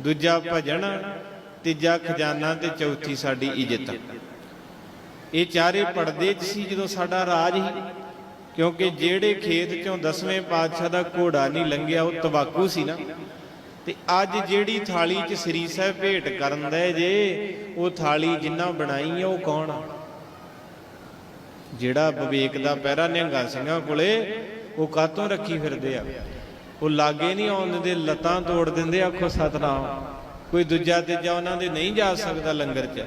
ਦੂਜਾ ਭਜਨ, ਤੀਜਾ ਖਜ਼ਾਨਾ ਤੇ ਚੌਥੀ ਸਾਡੀ ਇੱਜ਼ਤ। ਇਹ ਚਾਰੇ ਪਰਦੇ 'ਚ ਸੀ ਜਦੋਂ ਸਾਡਾ ਰਾਜ ਸੀ ਕਿਉਂਕਿ ਜਿਹੜੇ ਖੇਤ 'ਚੋਂ ਦਸਵੇਂ ਪਾਤਸ਼ਾਹ ਦਾ ਘੋੜਾ ਨਹੀਂ ਲੰਘਿਆ, ਉਹ ਤਬਾਕੂ ਸੀ ਨਾ। ਤੇ ਅੱਜ ਜਿਹੜੀ ਥਾਲੀ 'ਚ ਸ੍ਰੀ ਸਾਹਿਬ ਭੇਟ ਕਰਨ ਦੇ ਜੇ, ਉਹ ਥਾਲੀ ਜਿੰਨਾ ਬਣਾਈ ਆ, ਉਹ ਕੌਣ ਆ? ਜਿਹੜਾ ਵਿਵੇਕ ਦਾ ਪਹਿਰਾ ਨਿਹੰਗਾ ਸਿੰਘਾਂ ਕੋਲੇ, ਉਹ ਕਾਤੋਂ ਰੱਖੀ ਫਿਰਦੇ ਆ? ਉਹ ਲਾਗੇ ਨਹੀਂ ਆਉਣ ਦਿੰਦੇ, ਲੱਤਾਂ ਤੋੜ ਦਿੰਦੇ, ਆਖੋ ਸਤਨਾਮ। ਕੋਈ ਦੂਜਾ ਤੀਜਾ ਉਹਨਾਂ ਦੇ ਨਹੀਂ ਜਾ ਸਕਦਾ ਲੰਗਰ 'ਚ।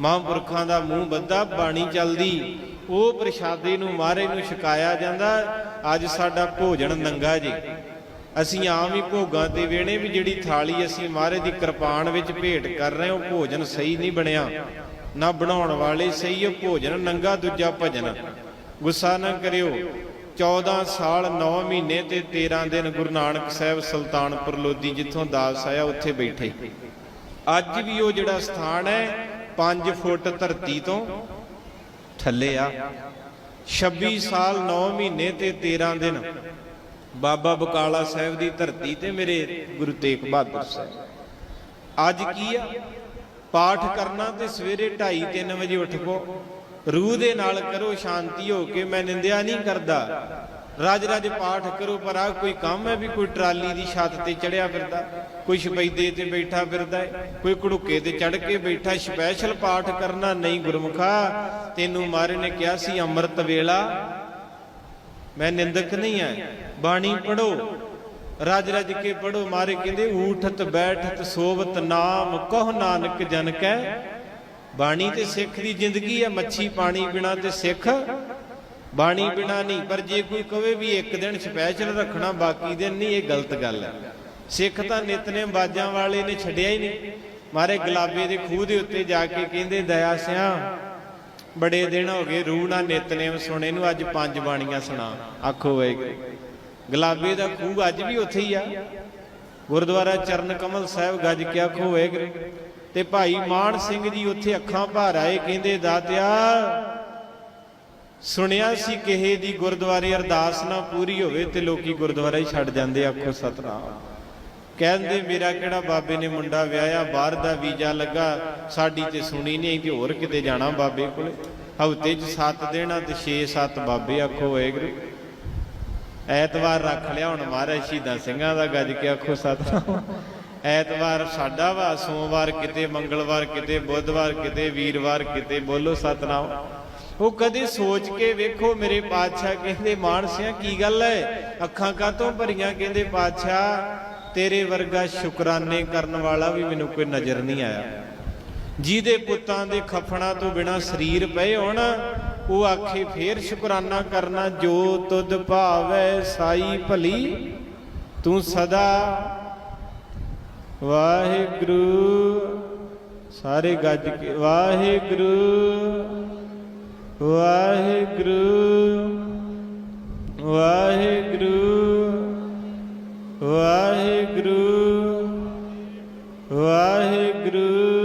ਮਹਾਂਪੁਰਖਾਂ ਦਾ ਮੂੰਹ ਬੱਧਾ, ਬਾਣੀ ਚੱਲਦੀ। ਉਹ ਪ੍ਰਸ਼ਾਦੇ ਨੂੰ ਮਾਰੇ ਨੂੰ ਛਕਾਇਆ ਜਾਂਦਾ। ਅੱਜ ਸਾਡਾ ਭੋਜਨ ਨੰਗਾ ਜੀ। ਅਸੀਂ ਆਮ ਹੀ ਭੋਗਾਂ ਤੇ ਵੇਣੇ ਵੀ ਜਿਹੜੀ ਥਾਲੀ ਅਸੀਂ ਮਹਾਰੇ ਦੀ ਕਿਰਪਾਨ ਵਿੱਚ ਭੇਟ ਕਰ ਰਹੇ ਹਾਂ, ਉਹ ਭੋਜਨ ਸਹੀ ਨਹੀਂ ਬਣਿਆ। ਨਾ ਬਣਾਉਣ ਵਾਲੇ ਸਹੀ, ਉਹ ਭੋਜਨ ਨੰਗਾ ਦੂਜਾ ਭਜਨ। ਗੁੱਸਾ ਨਾ ਕਰਿਓ। 14 ਸਾਲ 9 ਮਹੀਨੇ ਤੇ 13 ਦਿਨ ਗੁਰੂ ਨਾਨਕ ਸਾਹਿਬ ਸੁਲਤਾਨਪੁਰ ਲੋਧੀ ਜਿੱਥੋਂ ਦਾਸ ਆਇਆ, ਉੱਥੇ ਬੈਠੇ। ਅੱਜ ਵੀ ਉਹ ਜਿਹੜਾ ਸਥਾਨ ਹੈ 5 ਫੁੱਟ ਧਰਤੀ ਤੋਂ ਥੱਲੇ ਆ। 26 ਸਾਲ 9 ਮਹੀਨੇ ਤੇ 13 ਦਿਨ ਬਾਬਾ ਬਕਾਲਾ ਸਾਹਿਬ ਦੀ ਧਰਤੀ ਤੇ ਮੇਰੇ ਗੁਰੂ ਤੇਗ ਬਹਾਦਰ ਸਾਹਿਬ। ਅੱਜ ਕੀ ਆ? ਪਾਠ ਕਰਨਾ ਤੇ ਸਵੇਰੇ 2:30 3 ਵਜੇ ਉੱਠ ਪੋ ਰੂਹ ਦੇ ਨਾਲ ਕਰੋ ਸ਼ਾਂਤੀ ਹੋ ਕੇ ਮੈਂ ਨਿੰਦਿਆ ਨਹੀਂ ਕਰਦਾ। ਰਾਜ ਰਾਜ ਪਾਠ ਕਰੋ ਪਰ ਆ ਕੋਈ ਕੰਮ ਹੈ ਵੀ ਕੋਈ ਟਰਾਲੀ ਦੀ ਛੱਤ ਤੇ ਚੜਿਆ ਫਿਰਦਾ, ਕੋਈ ਸ਼ਬੈਦੇ ਤੇ ਬੈਠਾ ਫਿਰਦਾ ਹੈ, ਕੋਈ ਘੜੁੱਕੇ ਤੇ ਚੜ ਕੇ ਬੈਠਾ ਸਪੈਸ਼ਲ ਪਾਠ ਕਰਨਾ ਨਹੀਂ ਗੁਰਮੁਖਾ। ਤੈਨੂੰ ਮਾਰੇ ਨੇ ਕਿਹਾ ਸੀ ਅੰਮ੍ਰਿਤ ਵੇਲਾ। ਮੈਂ ਨਿੰਦਕ ਨਹੀਂ ਆ ਬਾਣੀ ਪੜੋ ਰਜ ਰਜ ਕੇ ਪੜੋ ਮਾਰੇ ਕਹਿੰਦੇ, ਊਠਤ ਬੈਠਤ ਸੋਵਤ ਨਾਮ, ਕਹ ਨਾਨਕ ਜਨ ਕੈ। ਬਾਣੀ ਤੇ ਸਿੱਖ ਦੀ ਜ਼ਿੰਦਗੀ ਹੈ, ਮੱਛੀ ਪਾਣੀ ਬਿਨਾ ਤੇ ਸਿੱਖ। ਬਾਣੀ ਬਿਨਾ ਨਹੀਂ, ਪਰ ਜੇ ਕੋਈ ਕਵੇ ਵੀ ਇੱਕ ਦਿਨ ਸਪੈਸ਼ਲ ਰੱਖਣਾ, ਬਾਕੀ ਦਿਨ ਨਹੀਂ, ਇਹ ਗਲਤ ਗੱਲ ਹੈ। ਸਿੱਖ ਤਾਂ ਨਿਤਨੇਮ ਬਾਜਾਂ ਵਾਲੇ ਨੇ ਛੱਡਿਆ ਹੀ ਨਹੀਂ। ਮਾਰੇ ਗੁਲਾਬੇ ਦੇ ਖੂਹ ਦੇ ਉੱਤੇ ਜਾ ਕੇ ਕਹਿੰਦੇ, ਦਇਆ ਸਿਆ, ਬੜੇ ਦਿਨ ਹੋ ਗਏ ਰੂਹ ਨਾਲ ਨਿਤਨੇਮ ਸੁਣੇ ਨੂੰ ਅੱਜ ਪੰਜ ਬਾਣੀਆਂ ਸੁਣਾ। ਆਖੋ ਵਾਹਿਗੁਰੂ। ਗੁਲਾਬੇ ਦਾ ਖੂਹ ਅੱਜ ਵੀ ਉੱਥੇ ਹੀ ਆ। ਗੁਰਦੁਆਰਾ ਚਰਨ ਕਮਲ ਸਾਹਿਬ ਗੱਜ ਕੇ ਆਖੋ ਵਾਹਿਗੁਰੂ। ਤੇ ਭਾਈ ਮਾਨ ਸਿੰਘ ਜੀ ਉੱਥੇ ਅੱਖਾਂ ਭਰ ਆਏ, ਕਹਿੰਦੇ, ਦਾਤਿਆ, ਸੁਣਿਆ ਸੀ ਕਿਸੇ ਦੀ ਗੁਰਦੁਆਰੇ ਅਰਦਾਸ ਨਾ ਪੂਰੀ ਹੋਵੇ ਤੇ ਲੋਕੀ ਗੁਰਦੁਆਰਾ ਹੀ ਛੱਡ ਜਾਂਦੇ ਆਖੋ ਸਤਨਾਮ। ਕਹਿੰਦੇ, ਮੇਰਾ ਕਿਹੜਾ ਬਾਬੇ ਨੇ ਮੁੰਡਾ ਵਿਆਹਿਆ, ਬਾਹਰ ਦਾ ਵੀਜ਼ਾ ਲੱਗਾ, ਸਾਡੀ ਤੇ ਸੁਣੀ ਨਹੀਂ ਤੇ ਹੋਰ ਕਿਤੇ ਜਾਣਾ ਬਾਬੇ ਕੋਲੇ। ਹਫ਼ਤੇ 'ਚ 7 ਦਿਨ ਤੇ 6-7 ਬਾਬੇ, ਆਖੋ ਵਾਹਿਗੁਰੂ ਐਤਵਾਰ ਰੱਖ ਲਿਆ ਹੁਣ ਮਹਾਰਾਜ ਸ਼ਹੀਦਾਂ ਸਿੰਘਾਂ ਦਾ ਗੱਜ ਕੇ, ਆਖੋ, ਸਤਨਾਮ। ਐਤਵਾਰ ਸਾਡਾ ਵਾ, ਸੋਮਵਾਰ ਕਿਤੇ, ਮੰਗਲਵਾਰ ਕਿਤੇ, ਬੁੱਧਵਾਰ ਕਿਤੇ, ਵੀਰਵਾਰ ਕਿਤੇ, ਬੋਲੋ ਸਤਨਾਮ। ਉਹ ਕਦੇ ਸੋਚ ਕੇ ਵੇਖੋ ਮੇਰੇ ਪਾਤਸ਼ਾਹ ਕਹਿੰਦੇ, ਮਾਨਸਿਆ, ਕੀ ਗੱਲ ਹੈ ਅੱਖਾਂ ਕਾਤੋਂ ਭਰੀਆਂ? ਕਹਿੰਦੇ, ਪਾਤਸ਼ਾਹ, ਤੇਰੇ ਵਰਗਾ ਸ਼ੁਕਰਾਨੇ ਕਰਨ ਵਾਲਾ ਵੀ ਮੈਨੂੰ ਕੋਈ ਨਜ਼ਰ ਨਹੀਂ ਆਇਆ। ਜਿਹਦੇ ਪੁੱਤਾਂ ਦੇ ਖਫਣਾ ਤੋਂ ਬਿਨਾ ਸਰੀਰ ਪਏ ਹੋਣ, ਉਹ ਆਖੇ, ਫੇਰ ਸ਼ੁਕਰਾਨਾ ਕਰਨਾ, ਜੋ ਤੁਧ ਭਾਵੈ ਸਾਈ ਭਲੀ, ਤੂੰ ਸਦਾ ਵਾਹਿਗੁਰੂ ਸਾਰੇ ਗੱਜ ਕੇ ਵਾਹਿਗੁਰੂ ਵਾਹਿਗੁਰੂ ਵਾਹਿਗੁਰੂ ਵਾਹਿਗੁਰੂ ਵਾਹਿਗੁਰੂ। ਵਾਹਿਗੁਰੂ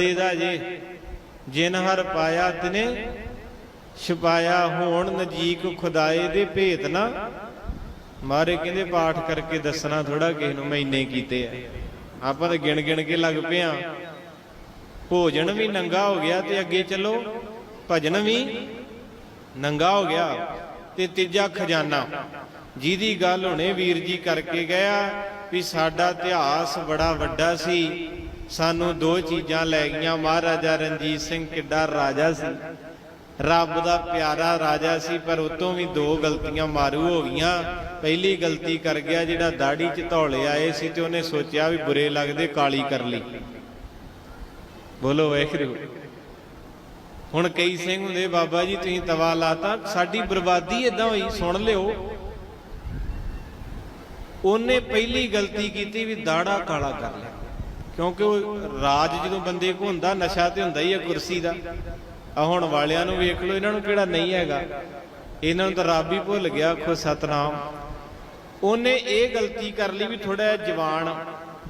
ਇਹ ਦਾ ਜੇ। ਜਿਨ ਹਰ ਪਾਇਆ ਤਿਨੇ, ਛਪਾਇਆ ਹੋਣ ਨਜੀਕ ਖੁਦਾਏ ਦੇ ਭੇਤ ਨਾ। ਮਾਰੇ ਕਹਿੰਦੇ ਪਾਠ ਕਰਕੇ ਦੱਸਣਾ ਥੋੜਾ ਕਿਸੇ ਨੂੰ, ਮੈਂ ਇੰਨੇ ਕੀਤੇ ਆ। ਆਪਾਂ ਤਾਂ ਗਿਣ ਗਿਣ ਕੇ ਲੱਗ ਪਏ ਭੋਜਨ ਵੀ ਨੰਗਾ ਹੋ ਗਿਆ ਤੇ ਅੱਗੇ ਚੱਲੋ। ਭਜਨ ਵੀ ਨੰਗਾ ਹੋ ਗਿਆ ਤੇ ਤੀਜਾ ਖਜ਼ਾਨਾ। ਜਿਹਦੀ ਗੱਲ ਹੁਣੇ ਵੀਰ ਜੀ ਕਰਕੇ ਗਿਆ ਵੀ ਸਾਡਾ ਇਤਿਹਾਸ ਬੜਾ ਵੱਡਾ ਸੀ। ਸਾਨੂੰ ਦੋ ਚੀਜ਼ਾਂ ਲੈ ਗਈਆਂ। ਮਹਾਰਾਜਾ ਰਣਜੀਤ ਸਿੰਘ ਕਿੱਡਾ ਰਾਜਾ ਸੀ। ਰੱਬ ਦਾ ਪਿਆਰਾ ਰਾਜਾ ਸੀ, ਪਰ ਉਤੋਂ ਵੀ ਦੋ ਗਲਤੀਆਂ ਮਾਰੂ ਹੋ ਗਈਆਂ। ਪਹਿਲੀ ਗਲਤੀ ਕਰ ਗਿਆ, ਜਿਹੜਾ ਦਾੜੀ 'ਚ ਧੌਲੇ ਆਏ ਸੀ ਤੇ ਉਹਨੇ ਸੋਚਿਆ ਵੀ ਬੁਰੇ ਲੱਗਦੇ, ਕਾਲੀ ਕਰ ਲਈ। ਬੋਲੋ ਵਾਹਿਗੁਰੂ। ਹੁਣ ਕਈ ਸਿੰਘ ਹੁੰਦੇ, ਬਾਬਾ ਜੀ ਤੁਸੀਂ ਤਵਾ ਲਾਤਾ, ਸਾਡੀ ਬਰਬਾਦੀ ਇਦਾਂ ਹੋਈ, ਸੁਣ ਲਿਓ। ਉਹਨੇ ਪਹਿਲੀ ਗਲਤੀ ਕੀਤੀ ਵੀ ਦਾੜਾ ਕਾਲਾ ਕਰ ਲਿਆ। ਕਿਉਂਕਿ ਉਹ ਰਾਜ ਜਦੋਂ ਬੰਦੇ ਕੋ ਹੁੰਦਾ, ਨਸ਼ਾ ਤੇ ਹੁੰਦਾ ਹੀ ਹੈ ਕੁਰਸੀ ਦਾ। ਆ ਹੁਣ ਵਾਲਿਆਂ ਨੂੰ ਵੇਖ ਲਓ, ਇਹਨਾਂ ਨੂੰ ਕਿਹੜਾ ਨਹੀਂ ਹੈਗਾ। ਇਹਨਾਂ ਨੂੰ ਤਾਂ ਰੱਬ ਹੀ ਭੁੱਲ ਗਿਆ, ਆਖੋ ਸਤਨਾਮ। ਉਹਨੇ ਇਹ ਗਲਤੀ ਕਰ ਲਈ ਵੀ ਥੋੜਾ ਜਵਾਨ,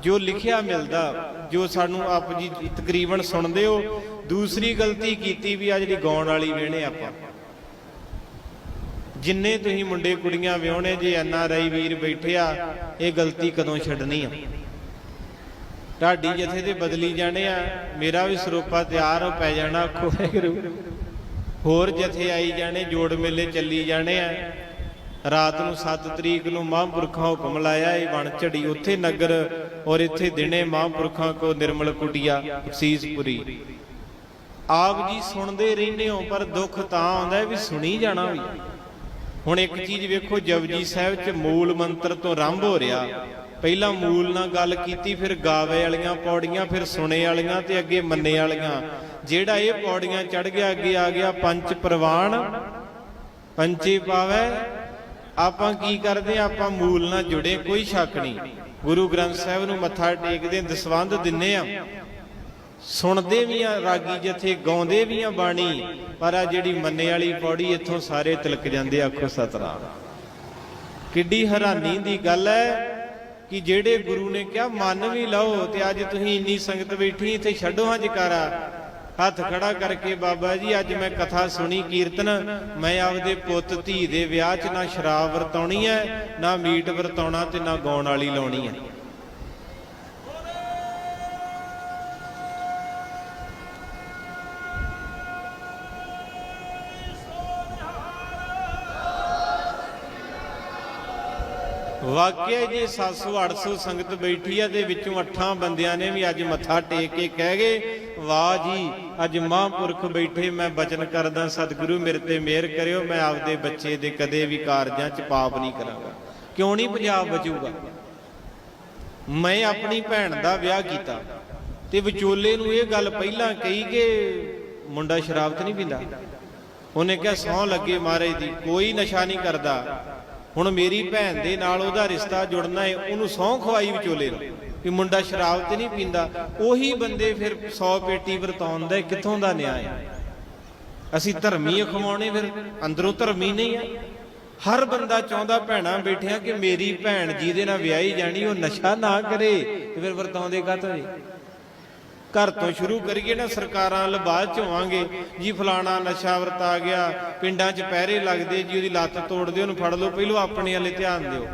ਜੋ ਲਿਖਿਆ ਮਿਲਦਾ, ਜੋ ਸਾਨੂੰ ਆਪ ਜੀ ਤਕਰੀਬਨ ਸੁਣਦੇ ਹੋ। ਦੂਸਰੀ ਗਲਤੀ ਕੀਤੀ ਵੀ ਆ ਜਿਹੜੀ ਗਾਉਣ ਵਾਲੀ ਵੇਣੇ ਆਪਾਂ। ਜਿੰਨੇ ਤੁਸੀਂ ਮੁੰਡੇ ਕੁੜੀਆਂ ਵਿਆਹਣੇ, ਜੇ ਐਨ ਆਰ ਆਈ ਵੀਰ ਬੈਠੇ ਆ ਇਹ ਗਲਤੀ ਕਦੋਂ ਛੱਡਣੀ ਆ? ਢਾਡੀ ਜਥੇ ਦੇ ਬਦਲੀ ਜਾਣੇ ਆ, ਮੇਰਾ ਵੀ ਸਰੂਪਾ ਤਿਆਰ ਹੋ ਪੈ ਜਾਣਾ ਆਖੋ ਵਾਹਿਗੁਰੂ ਹੋਰ ਜਥੇ ਆਈ ਜਾਣੇ, ਜੋੜ ਮੇਲੇ ਚੱਲੀ ਜਾਣੇ ਆ। ਰਾਤ ਨੂੰ 7 ਤਰੀਕ ਨੂੰ ਮਹਾਂਪੁਰਖਾਂ ਹੁਕਮ ਲਾਇਆ, ਇਹ ਬਣ ਝੜੀ, ਉੱਥੇ ਨਗਰ ਔਰ ਇੱਥੇ ਦਿਨੇ ਮਹਾਂਪੁਰਖਾਂ ਕੋ ਨਿਰਮਲ ਕੁਟਿਆ ਸੀਸਪੁਰੀ ਆਪ ਜੀ ਸੁਣਦੇ ਰਹਿੰਦੇ ਹੋ, ਪਰ ਦੁੱਖ ਤਾਂ ਆਉਂਦਾ ਵੀ ਸੁਣੀ ਜਾਣਾ ਵੀ। ਹੁਣ ਇੱਕ ਚੀਜ਼ ਵੇਖੋ, ਜਪਜੀ ਸਾਹਿਬ ਚ ਮੂਲ ਮੰਤਰ ਤੋਂ ਆਰੰਭ ਹੋ ਰਿਹਾ। ਪਹਿਲਾਂ ਮੂਲ ਨਾਲ ਗੱਲ ਕੀਤੀ, ਫਿਰ ਗਾਵੇ ਵਾਲੀਆਂ ਪੌੜੀਆਂ, ਫਿਰ ਸੁਣੇ ਵਾਲੀਆਂ ਤੇ ਅੱਗੇ ਮੰਨੇ ਵਾਲੀਆਂ। ਜਿਹੜਾ ਇਹ ਪੌੜੀਆਂ ਚੜ ਗਿਆ, ਅੱਗੇ ਆ ਗਿਆ ਪੰਜ ਪ੍ਰਵਾਨ ਪੰਚੇ ਪਾਵੇ, ਆਪਾਂ ਕੀ ਕਰਦੇ ਹਾਂ? ਆਪਾਂ ਮੂਲ ਨਾਲ ਜੁੜੇ, ਕੋਈ ਸ਼ੱਕ ਨਹੀਂ। ਗੁਰੂ ਗ੍ਰੰਥ ਸਾਹਿਬ ਨੂੰ ਮੱਥਾ ਟੇਕਦੇ ਦਸਵੰਧ ਦਿੰਨੇ ਆ ਸੁਣਦੇ ਵੀ ਆ ਰਾਗੀ ਜਥੇ, ਗਾਉਂਦੇ ਵੀ ਆ ਬਾਣੀ, ਪਰ ਆ ਜਿਹੜੀ ਮੰਨੇ ਵਾਲੀ ਪੌੜੀ, ਇੱਥੋਂ ਸਾਰੇ ਤਿਲਕ ਜਾਂਦੇ ਆਖੋ ਸਤਨਾਮ। ਕਿੱਡੀ ਹੈਰਾਨੀ ਦੀ ਗੱਲ ਹੈ ਕਿ ਜਿਹੜੇ ਗੁਰੂ ਨੇ ਕਿਹਾ, ਮੰਨ ਵੀ ਲਓ ਤੇ ਅੱਜ ਤੁਸੀਂ ਇੰਨੀ ਸੰਗਤ ਬੈਠੀ, ਇੱਥੇ ਛੱਡੋ ਹਾਂ ਜਕਾਰਾ। ਹੱਥ ਖੜਾ ਕਰਕੇ, ਬਾਬਾ ਜੀ, ਅੱਜ ਮੈਂ ਕਥਾ ਸੁਣੀ, ਕੀਰਤਨ, ਮੈਂ ਆਪਦੇ ਪੁੱਤ ਧੀ ਦੇ ਵਿਆਹ 'ਚ ਨਾ ਸ਼ਰਾਬ ਵਰਤਾਉਣੀ ਹੈ, ਨਾ ਮੀਟ ਵਰਤਾਉਣਾ ਤੇ ਨਾ ਗਾਉਣ ਵਾਲੀ ਲਾਉਣੀ ਹੈ। ਵਾਕਿਆ ਜੀ 700 800 ਸੰਗਤ ਬੈਠੀ ਆ ਦੇ ਵਿੱਚੋਂ ਅੱਠਾਂ ਬੰਦਿਆਂ ਨੇ ਵੀ ਅੱਜ ਮੱਥਾ ਟੇਕ ਕੇ ਕਹਿ ਗਏ, ਵਾਹ ਜੀ, ਅੱਜ ਮਹਾਂਪੁਰਖ ਬੈਠੇ, ਮੈਂ ਬਚਨ ਕਰਦਾ, ਸਤਿਗੁਰੂ ਮੇਰੇ ਤੇ ਮਿਹਰ ਕਰਿਓ, ਮੈਂ ਆਪਦੇ ਬੱਚੇ ਦੇ ਕਦੇ ਵੀ ਕਾਰਜਾਂ 'ਚ ਪਾਪ ਨਹੀਂ ਕਰਾਂਗਾ। ਕਿਉਂ ਨਹੀਂ ਪੰਜਾਬ ਬਚੂਗਾ? ਮੈਂ ਆਪਣੀ ਭੈਣ ਦਾ ਵਿਆਹ ਕੀਤਾ ਤੇ ਵਿਚੋਲੇ ਨੂੰ ਇਹ ਗੱਲ ਪਹਿਲਾਂ ਕਹੀ ਕਿ ਮੁੰਡਾ ਸ਼ਰਾਬ ਤੇ ਨਹੀਂ ਪੀਂਦਾ। ਉਹਨੇ ਕਿਹਾ ਸਹੁੰ ਲੱਗੇ ਮਹਾਰਾਜ ਦੀ, ਕੋਈ ਨਸ਼ਾ ਨਹੀਂ ਕਰਦਾ। ਹੁਣ ਮੇਰੀ ਭੈਣ ਦੇ ਨਾਲ ਉਹਦਾ ਰਿਸ਼ਤਾ ਜੁੜਨਾ ਹੈ, ਉਹਨੂੰ ਸਹੁੰ ਖਵਾਈ ਵਿਚੋਲੇ ਨੂੰ। ਕਿ ਮੁੰਡਾ ਸ਼ਰਾਬ ਤੇ ਨਹੀਂ ਪੀਂਦਾ, ਉਹੀ ਬੰਦੇ ਫਿਰ 100 ਪੇਟੀ ਵਰਤਾਉਣ ਦਾ ਕਿੱਥੋਂ ਦਾ ਨਿਆਂ ਹੈ? ਅਸੀਂ ਧਰਮੀ ਖਵਾਉਣੇ ਫਿਰ, ਅੰਦਰੋਂ ਧਰਮੀ ਨਹੀਂ ਹੈ। ਹਰ ਬੰਦਾ ਚਾਹੁੰਦਾ ਭੈਣਾਂ ਬੈਠਿਆਂ ਕਿ ਮੇਰੀ ਭੈਣ ਜਿਹਦੇ ਨਾਲ ਵਿਆਹੀ ਜਾਣੀ, ਉਹ ਨਸ਼ਾ ਨਾ ਕਰੇ ਤੇ ਫਿਰ ਵਰਤਾਉਂਦੇ ਕਾਹਤੋਂ ਜੀ? ਘਰ ਤੋਂ ਸ਼ੁਰੂ ਕਰੀਏ ਨਾ ਸਰਕਾਰਾਂ ਵੱਲ, ਬਾਅਦ ਚ ਹੋਵਾਂਗੇ। ਜੀ, ਫਲਾਣਾ ਨਸ਼ਾ ਵਰਤਾ ਗਿਆ, ਪਿੰਡਾਂ 'ਚ ਪਹਿਰੇ ਲੱਗਦੇ, ਜੀ, ਉਹਦੀ ਲੱਤ ਤੋੜਦੇ, ਉਹਨੂੰ ਫੜ ਲਓ, ਪਹਿਲੋਂ ਆਪਣੇ ਵੱਲੇ ਧਿਆਨ ਦਿਓ।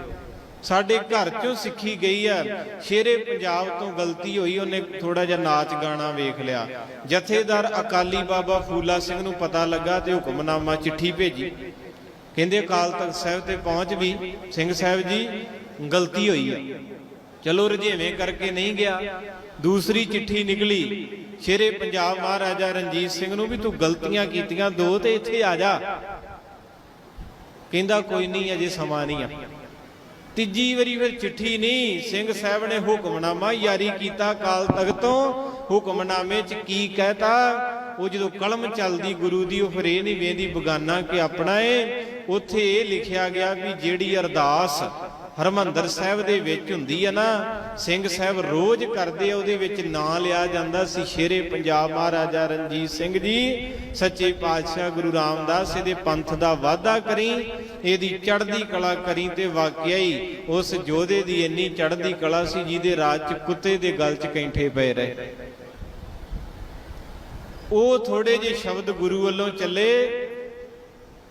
ਸਾਡੇ ਘਰ 'ਚੋਂ ਸਿੱਖੀ ਗਈ ਆ, ਸ਼ੇਰੇ ਪੰਜਾਬ ਤੋਂ ਗਲਤੀ ਹੋਈ, ਉਹਨੇ ਥੋੜਾ ਜਿਹਾ ਨਾਚ ਗਾਣਾ ਵੇਖ ਲਿਆ। ਜਥੇਦਾਰ ਅਕਾਲੀ ਬਾਬਾ ਫੂਲਾ ਸਿੰਘ ਨੂੰ ਪਤਾ ਲੱਗਾ ਤੇ ਹੁਕਮਨਾਮਾ ਚਿੱਠੀ ਭੇਜੀ। ਕਹਿੰਦੇ, ਅਕਾਲ ਤਖਤ ਸਾਹਿਬ ਤੇ ਪਹੁੰਚ ਵੀ, ਸਿੰਘ ਸਾਹਿਬ ਜੀ, ਗਲਤੀ ਹੋਈ ਆ। ਚਲੋ ਰਜੇਵੇਂ ਕਰਕੇ ਨਹੀਂ ਗਿਆ। ਦੂਸਰੀ ਚਿੱਠੀ ਨਿਕਲੀ, ਸ਼ੇਰੇ ਪੰਜਾਬ ਮਹਾਰਾਜਾ ਰਣਜੀਤ ਸਿੰਘ ਨੂੰ ਵੀ ਤੂੰ ਗਲਤੀਆਂ ਕੀਤੀਆਂ, ਦੋ ਤੇ ਇੱਥੇ ਆ ਜਾ। ਕਹਿੰਦਾ, ਕੋਈ ਨਹੀਂ, ਅਜੇ ਸਮਾਂ ਨਹੀਂ ਆ। ਤੀਜੀ ਵਾਰੀ ਫਿਰ ਚਿੱਠੀ ਨਹੀਂ, ਸਿੰਘ ਸਾਹਿਬ ਨੇ ਹੁਕਮਨਾਮਾ ਜਾਰੀ ਕੀਤਾ ਕਾਲ ਤਖਤ ਤੋਂ। ਹੁਕਮਨਾਮੇ 'ਚ ਕੀ ਕਹਿਤਾ? ਉਹ ਜਦੋਂ ਕਲਮ ਚੱਲਦੀ, ਗੁਰੂ ਦੀ ਉਹ ਫਿਰ ਇਹ ਨਹੀਂ ਵੇਂਦੀ ਬਗਾਨਾ ਕਿ ਆਪਣਾ ਏ। ਉੱਥੇ ਇਹ ਲਿਖਿਆ ਗਿਆ ਵੀ ਜਿਹੜੀ ਅਰਦਾਸ ਹਰਮੰਦਰ ਸਾਹਿਬ ਦੇ ਵਿੱਚ ਹੁੰਦੀ ਹੈ ਨਾ, ਸਿੰਘ ਸਾਹਿਬ ਰੋਜ਼ ਕਰਦੇ ਆ, ਉਹਦੇ ਵਿੱਚ ਨਾਂ ਲਿਆ ਜਾਂਦਾ ਸੀ ਸ਼ੇਰੇ ਪੰਜਾਬ ਮਹਾਰਾਜਾ ਰਣਜੀਤ ਸਿੰਘ ਜੀ, ਸੱਚੇ ਪਾਤਸ਼ਾਹ ਗੁਰੂ ਰਾਮਦਾਸ ਇਹਦੇ ਪੰਥ ਦਾ ਵਾਅਦਾ ਕਰੀ, ਇਹਦੀ ਚੜ੍ਹਦੀ ਕਲਾ ਕਰੀ ਤੇ ਵਾਕਿਆ ਹੀ ਉਸ ਯੋਧੇ ਦੀ ਇੰਨੀ ਚੜ੍ਹਦੀ ਕਲਾ ਸੀ ਜਿਹਦੇ ਰਾਜ ਚ ਕੁੱਤੇ ਦੇ ਗਲ ਚ ਕੈਂਠੇ ਪਏ ਰਹੇ। ਉਹ ਥੋੜੇ ਜਿਹੇ ਸ਼ਬਦ ਗੁਰੂ ਵੱਲੋਂ ਚੱਲੇ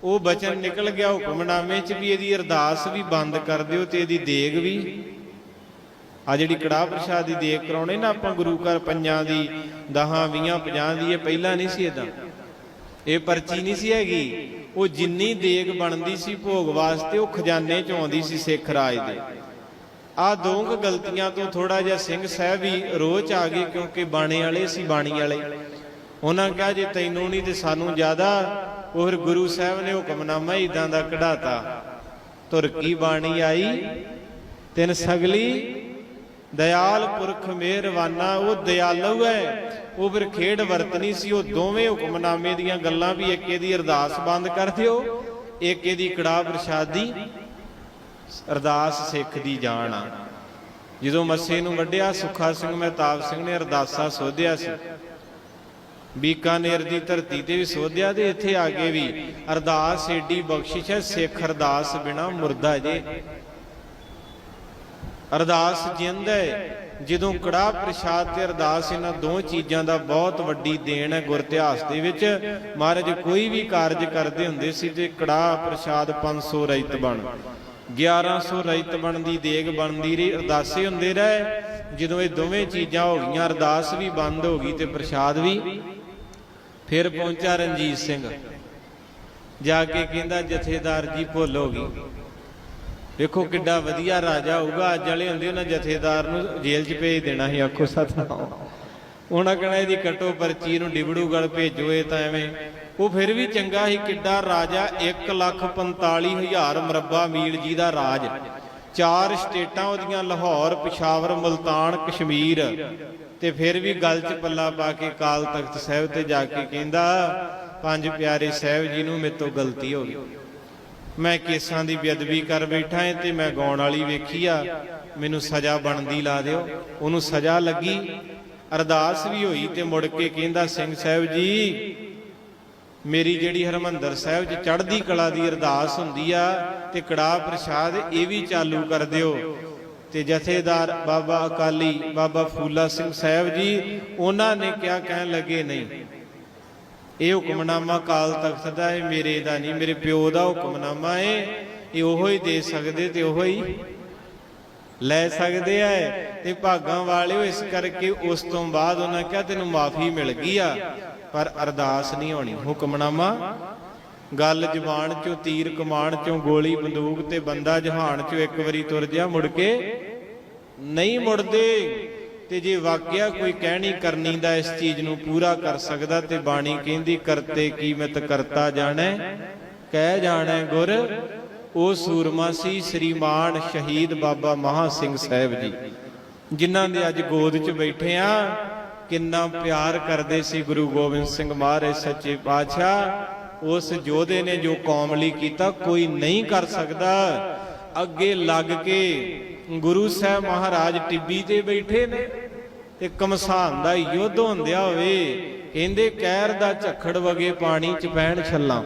ਉਹ ਬਚਨ ਨਿਕਲ ਗਿਆ ਹੁਕਮਨਾਮੇ 'ਚ ਵੀ, ਇਹਦੀ ਅਰਦਾਸ ਵੀ ਬੰਦ ਕਰ ਦਿਓ ਤੇ ਇਹਦੀ ਦੇਗ ਵੀ। ਆ ਜਿਹੜੀ ਕੜਾਹ ਪ੍ਰਸ਼ਾਦ ਦੀ ਦੇਗ ਕਰਾਉਣੇ ਨਾ ਆਪਾਂ ਗੁਰੂ ਘਰ ਪੰਜਾਂ ਦੀ 10 20 50 ਦੀ, ਇਹ ਪਹਿਲਾਂ ਨਹੀਂ ਸੀ ਇਦਾਂ ਇਹ ਪਰਚੀ ਨਹੀਂ ਸੀ ਹੈਗੀ। ਉਹ ਜਿੰਨੀ ਦੇਗ ਬਣਦੀ ਸੀ ਭੋਗ ਵਾਸਤੇ, ਉਹ ਖਜ਼ਾਨੇ 'ਚ ਆਉਂਦੀ ਸੀ ਸਿੱਖ ਰਾਜ ਦੇ। ਆ ਦੋਂਗ ਗਲਤੀਆਂ ਤੋਂ ਥੋੜਾ ਜਿਹਾ ਸਿੰਘ ਸਾਹਿਬ ਵੀ ਰੋਚ ਆ ਗਏ ਕਿਉਂਕਿ ਬਾਣੇ ਵਾਲੇ ਸੀ, ਬਾਣੀ ਵਾਲੇ। ਉਹਨਾਂ ਕਿਹਾ ਜੇ, ਤੈਨੂੰ ਨਹੀਂ ਤੇ ਸਾਨੂੰ ਜ਼ਿਆਦਾ। ਉਹ ਫਿਰ ਗੁਰੂ ਸਾਹਿਬ ਨੇ ਹੁਕਮਨਾਮਾ ਹੀ ਇਦਾਂ ਦਾ ਕਢਾਤਾ। ਤੁਰ ਕੀ ਬਾਣੀ ਆਈ? ਤਿਨ ਸਗਲੀ। ਦਇਆਲ ਪੁਰਖ ਮਿਹਰਵਾਨਾ ਉਹ ਦਿਆਲੂ ਹੈ। ਉਹ ਫਿਰ ਖੇਡ ਵਰਤਨੀ ਸੀ। ਉਹ ਦੋਵੇਂ ਹੁਕਮਨਾਮੇ ਦੀਆਂ ਗੱਲਾਂ ਵੀ ਇੱਕ ਇਹਦੀ ਅਰਦਾਸ ਬੰਦ ਕਰ ਦਿਓ, ਇੱਕ ਇਹਦੀ ਕੜਾ ਪ੍ਰਸ਼ਾਦੀ। ਅਰਦਾਸ ਸਿੱਖ ਦੀ ਜਾਣ ਆ। ਜਦੋਂ ਮੱਸੇ ਨੂੰ ਵੱਢਿਆ, ਸੁੱਖਾ ਸਿੰਘ ਮਹਿਤਾਬ ਸਿੰਘ ਨੇ ਅਰਦਾਸਾ ਸੋਧਿਆ ਸੀ। ਬੀਕਾਨੇਰ ਦੀ ਧਰਤੀ ਤੇ ਵੀ ਸੋਧਿਆ ਤੇ ਇੱਥੇ ਆ ਕੇ ਵੀ ਅਰਦਾਸ, ਏਡੀ ਬਖਸ਼ਿਸ਼ ਹੈ, ਸਿੱਖ ਅਰਦਾਸ ਬਿਨਾ ਮੁਰਦਾ ਜੇ। ਅਰਦਾਸ ਜਿੰਦ ਹੈ, ਜਦੋਂ ਕੜਾ ਪ੍ਰਸ਼ਾਦ ਤੇ ਅਰਦਾਸ ਇਹਨਾਂ ਦੋ ਚੀਜ਼ਾਂ ਦਾ ਬਹੁਤ ਵੱਡੀ ਦੇਣ ਹੈ ਗੁਰ ਦੇ ਵਿੱਚ। ਮਹਾਰਾਜ, ਕੋਈ ਵੀ ਕਾਰਜ ਕਰਦੇ ਹੁੰਦੇ ਸੀ ਤੇ ਕੜਾ ਪ੍ਰਸ਼ਾਦ 500 ਰੈਤ ਬਣ 1100 ਰਹਿਤ ਬਣ ਦੀ ਦੇਗ ਬਣਦੀ ਰਹੀ, ਅਰਦਾਸੇ ਹੁੰਦੇ ਰਹੇ। ਜਦੋਂ ਇਹ ਦੋਵੇਂ ਚੀਜ਼ਾਂ ਹੋ ਗਈਆਂ, ਅਰਦਾਸ ਵੀ ਬੰਦ ਹੋ ਗਈ ਤੇ ਪ੍ਰਸ਼ਾਦ ਵੀ ਫਿਰ ਪਹੁੰਚਾ ਰਣਜੀਤ ਸਿੰਘ। ਜਾ ਕੇ ਕਹਿੰਦਾ, ਜਥੇਦਾਰ ਜੀ ਭੁੱਲ ਹੋ ਗਈ ਵੇਖੋ ਕਿੱਡਾ ਵਧੀਆ ਰਾਜਾ ਹੋਊਗਾ। ਅੱਜ ਵਾਲੇ ਹੁੰਦੇ ਉਹਨਾਂ ਜਥੇਦਾਰ ਨੂੰ ਜੇਲ੍ਹ 'ਚ ਭੇਜ ਦੇਣਾ ਸੀ, ਆਖੋ ਸਤਨਾਮ। ਉਹਨਾਂ ਕਹਣਾ ਇਹਦੀ ਕਟੋ ਪਰਚੀ ਨੂੰ ਡਿਬੜੂਗੜ ਭੇਜੋ ਇਹ ਤਾਂ ਐਵੇਂ। ਉਹ ਫਿਰ ਵੀ ਚੰਗਾ ਸੀ, ਕਿੱਡਾ ਰਾਜਾ 145000 ਮਰਬਾ ਮੀਲ ਜੀ ਦਾ ਰਾਜ। ਚਾਰ ਸਟੇਟਾਂ ਉਹਦੀਆਂ, ਲਾਹੌਰ, ਪਿਸ਼ਾਵਰ, ਮਲਤਾਨ, ਕਸ਼ਮੀਰ। ਤੇ ਫਿਰ ਵੀ ਗੱਲ 'ਚ ਪੱਲਾ ਪਾ ਕੇ ਕਾਲ ਤਖਤ ਸਾਹਿਬ ਤੇ ਜਾ ਕੇ ਕਹਿੰਦਾ, ਪੰਜ ਪਿਆਰੇ ਸਾਹਿਬ ਜੀ ਨੂੰ ਮੇਰੇ ਤੋਂ ਗਲਤੀ ਹੋ ਗਈ। ਮੈਂ ਕੇਸਾਂ ਦੀ ਬੇਅਦਬੀ ਕਰ ਬੈਠਾ ਏ ਤੇ ਮੈਂ ਗਾਉਣ ਵਾਲੀ ਵੇਖੀ ਆ। ਮੈਨੂੰ ਸਜ਼ਾ ਬਣਦੀ ਲਾ ਦਿਓ। ਉਹਨੂੰ ਸਜ਼ਾ ਲੱਗੀ। ਅਰਦਾਸ ਵੀ ਹੋਈ ਤੇ ਮੁੜ ਕੇ ਕਹਿੰਦਾ, ਸਿੰਘ ਸਾਹਿਬ ਜੀ, ਮੇਰੀ ਜਿਹੜੀ ਹਰਮੰਦਰ ਸਾਹਿਬ 'ਚ ਚੜ੍ਹਦੀ ਕਲਾ ਦੀ ਅਰਦਾਸ ਹੁੰਦੀ ਆ ਤੇ ਕੜਾ ਪ੍ਰਸ਼ਾਦ ਇਹ ਵੀ ਚਾਲੂ ਕਰ ਦਿਓ। ਤੇ ਜਥੇਦਾਰ ਬਾਬਾ ਅਕਾਲੀ, ਬਾਬਾ ਫੂਲਾ ਸਿੰਘ ਸਾਹਿਬ ਜੀ, ਉਹਨਾਂ ਨੇ ਕਿਹਾ, ਕਹਿਣ ਲੱਗੇ, ਨਹੀਂ, ਇਹ ਹੁਕਮਨਾਮਾ ਕਾਲ ਤਖਤ ਦਾ ਹੈ ਮੇਰੇ ਦਾ ਨਹੀਂ, ਮੇਰੇ ਪਿਓ ਦਾ ਹੁਕਮਨਾਮਾ ਹੈ ਇਹ ਉਹੋ ਹੀ ਦੇ ਸਕਦੇ ਤੇ ਉਹੋ ਹੀ ਲੈ ਸਕਦੇ ਆ ਤੇ ਭਾਗਾਂ ਵਾਲਿਓ, ਇਸ ਕਰਕੇ ਉਸ ਤੋਂ ਬਾਅਦ ਉਹਨਾਂ ਕਿਹਾ, ਤੈਨੂੰ ਮਾਫੀ ਮਿਲ ਗਈ ਆ, ਪਰ ਅਰਦਾਸ ਨਹੀਂ ਹੋਣੀ, ਹੁਕਮਨਾਮਾ ਗੱਲ ਜ਼ਬਾਨ ਚੋਂ ਤੀਰ ਕਮਾਨ ਚੋਂ ਗੋਲੀ ਬੰਦੂਕ ਤੇ ਬੰਦਾ ਜਹਾਨ ਚੋਂ ਇੱਕ ਵਾਰੀ ਤੁਰ ਜਾ ਮੁੜ ਕੇ ਨਹੀਂ ਮੁੜਦੇ। ਤੇ ਜੇ ਵਾਕਿਆ ਕੋਈ ਕਹਿਣੀ ਕਰਨੀ ਦਾ ਇਸ ਚੀਜ਼ ਨੂੰ ਪੂਰਾ ਕਰ ਸਕਦਾ ਤੇ ਬਾਣੀ ਕਹਿੰਦੀ, ਕਰਤੇ ਕੀਮਤ ਕਰਤਾ ਜਾਣੈ, ਕਹਿ ਜਾਣੈ ਗੁਰ। ਉਹ ਸੂਰਮਾ ਸੀ ਸ੍ਰੀਮਾਨ ਸ਼ਹੀਦ ਬਾਬਾ ਮਹਾ ਸਿੰਘ ਸਾਹਿਬ ਜੀ, ਜਿਨ੍ਹਾਂ ਦੇ ਅੱਜ ਗੋਦ 'ਚ ਬੈਠੇ ਆ। ਕਿੰਨਾ ਪਿਆਰ ਕਰਦੇ ਸੀ ਗੁਰੂ ਗੋਬਿੰਦ ਸਿੰਘ ਮਹਾਰਾਜ, ਸੱਚੇ ਪਾਤਸ਼ਾਹ। ਉਸ ਯੋਧੇ ਨੇ ਜੋ ਕੌਮ ਲਈ ਕੀਤਾ, ਕੋਈ ਨਹੀਂ ਕਰ ਸਕਦਾ। ਅੱਗੇ ਲੱਗ ਕੇ ਗੁਰੂ ਸਾਹਿਬ ਮਹਾਰਾਜ ਟਿੱਬੀ ਤੇ ਬੈਠੇ ਨੇ ਤੇ ਕਮਸਾਨ ਦਾ ਯੁੱਧ ਹੁੰਦਿਆ ਹੋਵੇ, ਕਹਿੰਦੇ ਕਹਿਰ ਦਾ ਝੱਖੜ ਵਗੇ ਪਾਣੀ ਚ ਪੈਣ ਛੱਲਾਂ।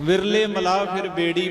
ਵਿਰਲੇ ਮਲਾ ਫਿਰ ਬੇੜੀ